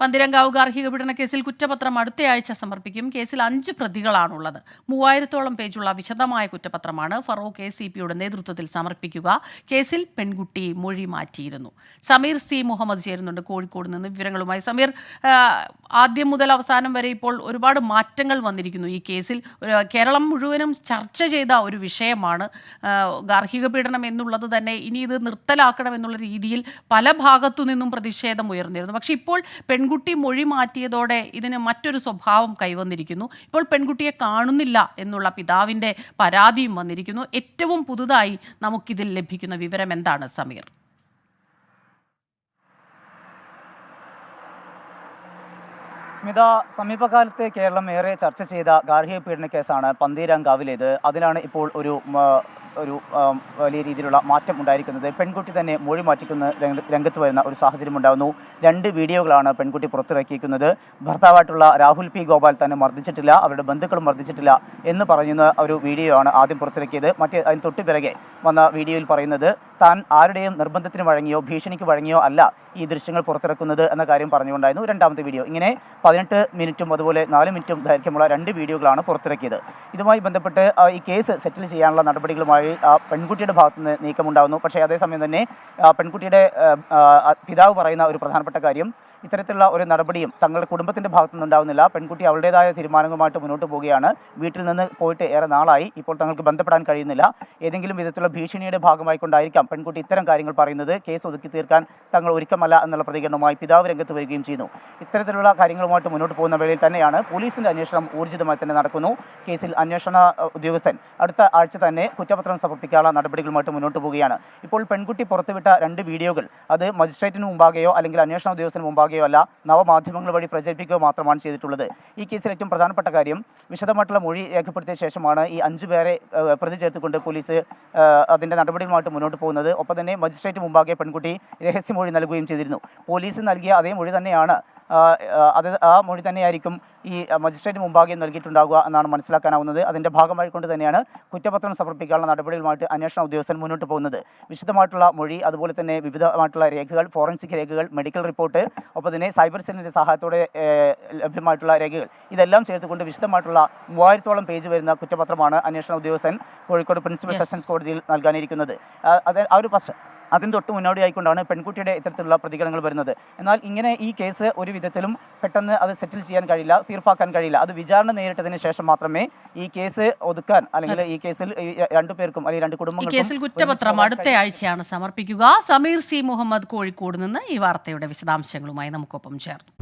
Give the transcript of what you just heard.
പന്തിരങ്കാവ് ഗാർഹിക പീഡന കേസിൽ കുറ്റപത്രം അടുത്തയാഴ്ച സമർപ്പിക്കും. കേസിൽ അഞ്ച് പ്രതികളാണുള്ളത്. മൂവായിരത്തോളം പേജുള്ള വിശദമായ കുറ്റപത്രമാണ് ഫറൂഖ് എ സി പിയുടെ നേതൃത്വത്തിൽ സമർപ്പിക്കുക. കേസിൽ പെൺകുട്ടി മൊഴി മാറ്റിയിരുന്നു. സമീർ സി മുഹമ്മദ് ചേരുന്നുണ്ട് കോഴിക്കോട് നിന്ന്. വിവരങ്ങളുമായി സമീർ ആദ്യം മുതൽ അവസാനം വരെ ഇപ്പോൾ ഒരുപാട് മാറ്റങ്ങൾ വന്നിരിക്കുന്നു. ഈ കേസിൽ കേരളം മുഴുവനും ചർച്ച ചെയ്ത ഒരു വിഷയമാണ്. ഗാർഹിക പീഡനം എന്നുള്ളത് തന്നെ ഇനി ഇത് നിർത്തലാക്കണം എന്നുള്ള രീതിയിൽ പല ഭാഗത്തു നിന്നും പ്രതിഷേധം ഉയർന്നിരുന്നു. പക്ഷേ ഇപ്പോൾ പെൺകുട്ടി മൊഴി മാറ്റിയതോടെ ഇതിന് മറ്റൊരു സ്വഭാവം കൈവന്നിരിക്കുന്നു. ഇപ്പോൾ പെൺകുട്ടിയെ കാണുന്നില്ല എന്നുള്ള പിതാവിന്റെ പരാതിയും വന്നിരിക്കുന്നു. ഏറ്റവും പുതുതായി നമുക്കിതിൽ ലഭിക്കുന്ന വിവരം എന്താണ് സമീർ? സ്മിത സമീപകാലത്തെ കേരളം ഏറെ ചർച്ച ചെയ്ത ഗാർഹിക പീഡന കേസാണ് പന്തീരാങ്കാവിലേത്. അതിലാണ് ഇപ്പോൾ ഒരു ഒരു വലിയ രീതിയിലുള്ള മാറ്റം ഉണ്ടായിരിക്കുന്നത്. പെൺകുട്ടി തന്നെ മൊഴി മാറ്റിക്കുന്ന രംഗ- രംഗത്ത് വരുന്ന ഒരു സാഹചര്യം ഉണ്ടാകുന്നു രണ്ട് വീഡിയോകളാണ് പെൺകുട്ടി പുറത്തിറക്കിയിരിക്കുന്നത്. ഭർത്താവായിട്ടുള്ള രാഹുൽ പി ഗോപാൽ തന്നെ മർദ്ദിച്ചിട്ടില്ല അവരുടെ ബന്ധുക്കളും മർദ്ദിച്ചിട്ടില്ല എന്ന് പറയുന്ന ഒരു വീഡിയോ ആണ് ആദ്യം പുറത്തിറക്കിയത്. മറ്റേ അതിന് തൊട്ടു പിറകെ വന്ന വീഡിയോയിൽ പറയുന്നത് താൻ ആരുടെയും നിർബന്ധത്തിന് വഴങ്ങിയോ ഭീഷണിക്ക് വഴങ്ങിയോ അല്ല ഈ ദൃശ്യങ്ങൾ പുറത്തിറക്കുന്നത് എന്ന കാര്യം പറഞ്ഞുകൊണ്ടായിരുന്നു രണ്ടാമത്തെ വീഡിയോ. ഇങ്ങനെ പതിനെട്ട് മിനിറ്റും അതുപോലെ നാല് മിനിറ്റും ദൈർഘ്യമുള്ള രണ്ട് വീഡിയോകളാണ് പുറത്തിറക്കിയത്. ഇതുമായി ബന്ധപ്പെട്ട് ഈ കേസ് സെറ്റിൽ ചെയ്യാനുള്ള നടപടികളുമായി ആ പെൺകുട്ടിയുടെ ഭാഗത്തുനിന്ന് നീക്കമുണ്ടാകുന്നു പക്ഷേ അതേസമയം തന്നെ പെൺകുട്ടിയുടെ പിതാവ് പറയുന്ന ഒരു പ്രധാനപ്പെട്ട കാര്യം ഇത്തരത്തിലുള്ള ഒരു നടപടിയും തങ്ങളുടെ കുടുംബത്തിന്റെ ഭാഗത്തു നിന്നുണ്ടാവുന്നില്ല പെൺകുട്ടി അവളുടേതായ തീരുമാനങ്ങളുമായിട്ട് മുന്നോട്ട് പോവുകയാണ്. വീട്ടിൽ നിന്ന് പോയിട്ട് ഏറെ നാളായി. ഇപ്പോൾ തങ്ങൾക്ക് ബന്ധപ്പെടാൻ കഴിയുന്നില്ല. ഏതെങ്കിലും വിധത്തിലുള്ള ഭീഷണിയുടെ ഭാഗമായിക്കൊണ്ടായിരിക്കാം പെൺകുട്ടി ഇത്തരം കാര്യങ്ങൾ പറയുന്നത്. കേസ് ഒതുക്കി തീർക്കാൻ തങ്ങൾ ഒരുക്കമല്ല എന്നുള്ള പ്രതികരണവുമായി പിതാവ് രംഗത്ത് വരികയും ചെയ്യുന്നു. ഇത്തരത്തിലുള്ള കാര്യങ്ങളുമായിട്ട് മുന്നോട്ട് പോകുന്ന വേളയിൽ തന്നെയാണ് പോലീസിന്റെ അന്വേഷണം ഊർജിതമായി തന്നെ നടക്കുന്നു. കേസിൽ അന്വേഷണ ഉദ്യോഗസ്ഥൻ അടുത്ത ആഴ്ച തന്നെ കുറ്റപത്രം സമർപ്പിക്കാനുള്ള നടപടികളുമായിട്ട് മുന്നോട്ട് പോവുകയാണ്. ഇപ്പോൾ പെൺകുട്ടി പുറത്തുവിട്ട രണ്ട് വീഡിയോകൾ അത് മജിസ്ട്രേറ്റിന് മുമ്പാകെയോ അല്ലെങ്കിൽ അന്വേഷണ ഉദ്യോഗസ്ഥന് മുമ്പാകെയോ അല്ല നവമാധ്യമങ്ങൾ വഴി പ്രചരിപ്പിക്കുകയോ മാത്രമാണ് ചെയ്തിട്ടുള്ളത്. ഈ കേസിൽ ഏറ്റവും പ്രധാനപ്പെട്ട കാര്യം വിശദമായിട്ടുള്ള മൊഴി രേഖപ്പെടുത്തിയ ശേഷമാണ് ഈ അഞ്ചു പേരെ പ്രതി ചേർത്തുകൊണ്ട് പോലീസ് അതിന്റെ നടപടികളുമായിട്ട് മുന്നോട്ട് പോകുന്നത്. ഒപ്പം തന്നെ മജിസ്ട്രേറ്റ് മുമ്പാകെ പെൺകുട്ടി രഹസ്യമൊഴി നൽകുകയും ചെയ്തിരുന്നു. പോലീസ് നൽകിയ അതേ മൊഴി തന്നെയാണ് അത് ആ മൊഴി തന്നെയായിരിക്കും ഈ മജിസ്ട്രേറ്റ് മുമ്പാകെ നൽകിയിട്ടുണ്ടാകുക എന്നാണ് മനസ്സിലാക്കാനാവുന്നത്. അതിന്റെ ഭാഗമായിക്കൊണ്ട് തന്നെയാണ് കുറ്റപത്രം സമർപ്പിക്കാനുള്ള നടപടികളുമായിട്ട് അന്വേഷണ ഉദ്യോഗസ്ഥൻ മുന്നോട്ട് പോകുന്നത്. വിശദമായിട്ടുള്ള മൊഴി അതുപോലെ തന്നെ വിവിധമായിട്ടുള്ള രേഖകൾ ഫോറൻസിക് രേഖകൾ മെഡിക്കൽ റിപ്പോർട്ട് ഒപ്പം തന്നെ സൈബർ സെല്ലിന്റെ സഹായത്തോടെ ലഭ്യമായിട്ടുള്ള രേഖകൾ ഇതെല്ലാം ചേർത്തുകൊണ്ട് വിശദമായിട്ടുള്ള മൂവായിരത്തോളം പേജ് വരുന്ന കുറ്റപത്രമാണ് അന്വേഷണ ഉദ്യോഗസ്ഥൻ കോഴിക്കോട് പ്രിൻസിപ്പൽ. സെഷൻസ് കോടതിയിൽ നൽകാനിരിക്കുന്നത്. അത് ആ ഒരു അതിന് തൊട്ട് മുന്നോടിയായിക്കൊണ്ടാണ് പെൺകുട്ടിയുടെ ഇത്തരത്തിലുള്ള പ്രതികരണങ്ങൾ വരുന്നത്. എന്നാൽ ഇങ്ങനെ ഈ കേസ് ഒരു വിധത്തിലും പെട്ടെന്ന് അത് സെറ്റിൽ ചെയ്യാൻ കഴിയില്ല തീർപ്പാക്കാൻ കഴിയില്ല. അത് വിചാരണ നേരിട്ടതിന് ശേഷം മാത്രമേ ഈ കേസ് ഒതുക്കാൻ അല്ലെങ്കിൽ ഈ കേസിൽ രണ്ടു പേർക്കും അല്ലെങ്കിൽ രണ്ട് കുടുംബങ്ങൾക്കും കേസിൽ കുറ്റപത്രം അടുത്ത ആഴ്ചയാണ് സമർപ്പിക്കുക. സമീർ സി മുഹമ്മദ് കോഴിക്കോട് നിന്ന് ഈ വാർത്തയുടെ വിശദാംശങ്ങളുമായി നമുക്കൊപ്പം ചേർന്നു.